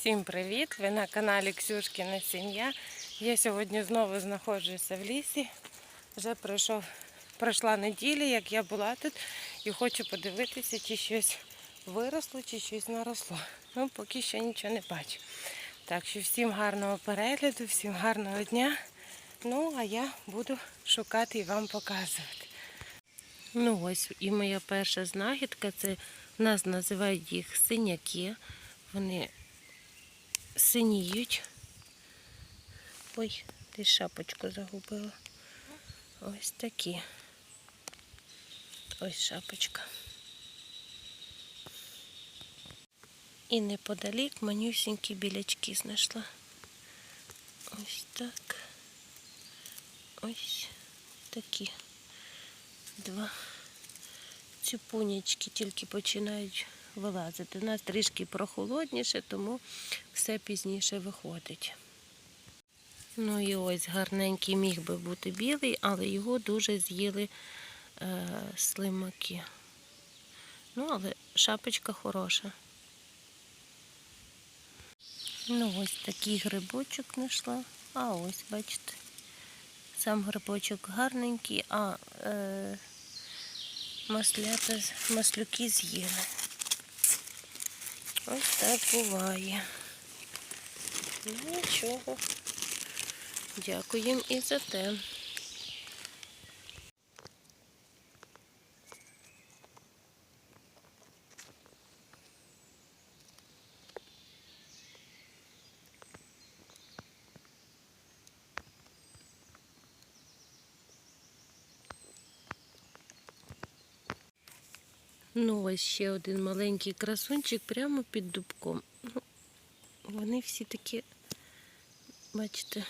Всім привіт! Ви на каналі Ксюшкіна Сім'я. Я сьогодні знову знаходжуся в лісі. Вже пройшов, пройшла неділя, як я була тут, і хочу подивитися, чи щось виросло, чи щось наросло. Ну, поки що нічого не бачу. Так що всім гарного перегляду, всім гарного дня. Ну, а я буду шукати і вам показувати. Ну ось і моя перша знахідка, це нас називають їх синяки. Вони синіють. Ой, ти шапочку загубила. Ось такі. Ось шапочка. І неподалік манюсінькі білячки знайшла. Ось так. Ось такі. Два цюпунечки тільки починають вилазити. У нас трішки прохолодніше, тому все пізніше виходить. Ну і ось гарненький міг би бути білий, але його дуже з'їли е, слимаки. Ну, але шапочка хороша. Ну, ось такий грибочок знайшла. А ось, бачите, сам грибочок гарненький, а е, маслята, маслюки з'їли. Ось так буває. Ну, нічого. Дякуємо і за те. Ну, ось ще один маленький красунчик прямо під дубком. Ну, вони всі такі, бачите,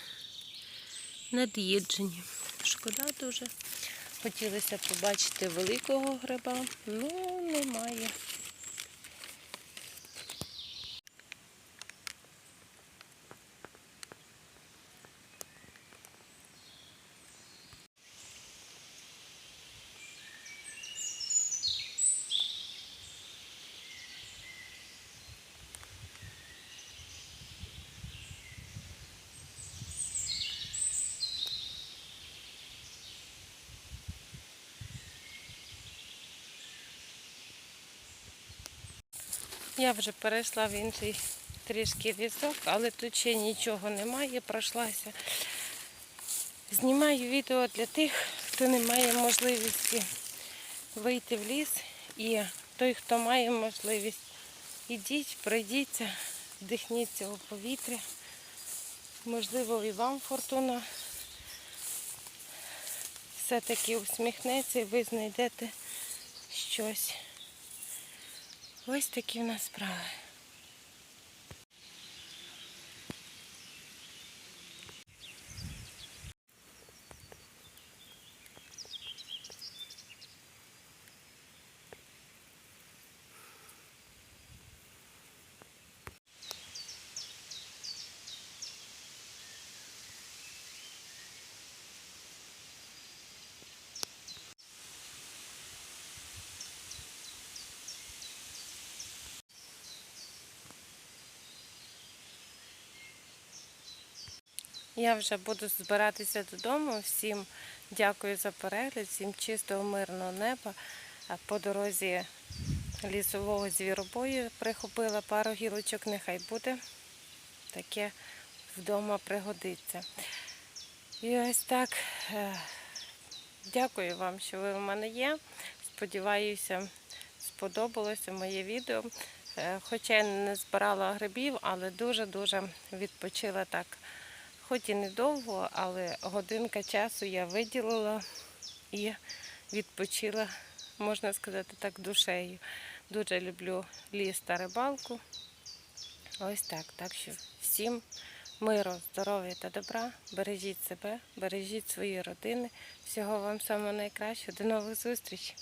над'їджені. Шкода дуже. Хотілося побачити великого гриба, ну немає. Я вже перейшла в інший трішки лісок, але тут ще нічого немає, пройшлася. Знімаю відео для тих, хто не має можливості вийти в ліс. І той, хто має можливість, ідіть, пройдіться, вдихніть цього повітря. Можливо, і вам фортуна все-таки усміхнеться і ви знайдете щось. Ось такі в нас справи. Я вже буду збиратися додому. Всім дякую за перегляд, всім чистого, мирного неба. По дорозі лісового звіробою прихопила пару гілочок, нехай буде. Таке вдома пригодиться. І ось так. е, Дякую вам, що ви у мене є. Сподіваюся, сподобалося моє відео. Е, Хоча я не збирала грибів, але дуже-дуже відпочила так. Хоч і недовго, але годинка часу я виділила і відпочила, можна сказати так, душею. Дуже люблю ліс та рибалку. Ось так. Так що всім миру, здоров'я та добра. Бережіть себе, бережіть свої родини. Всього вам самого найкращого. До нових зустрічей!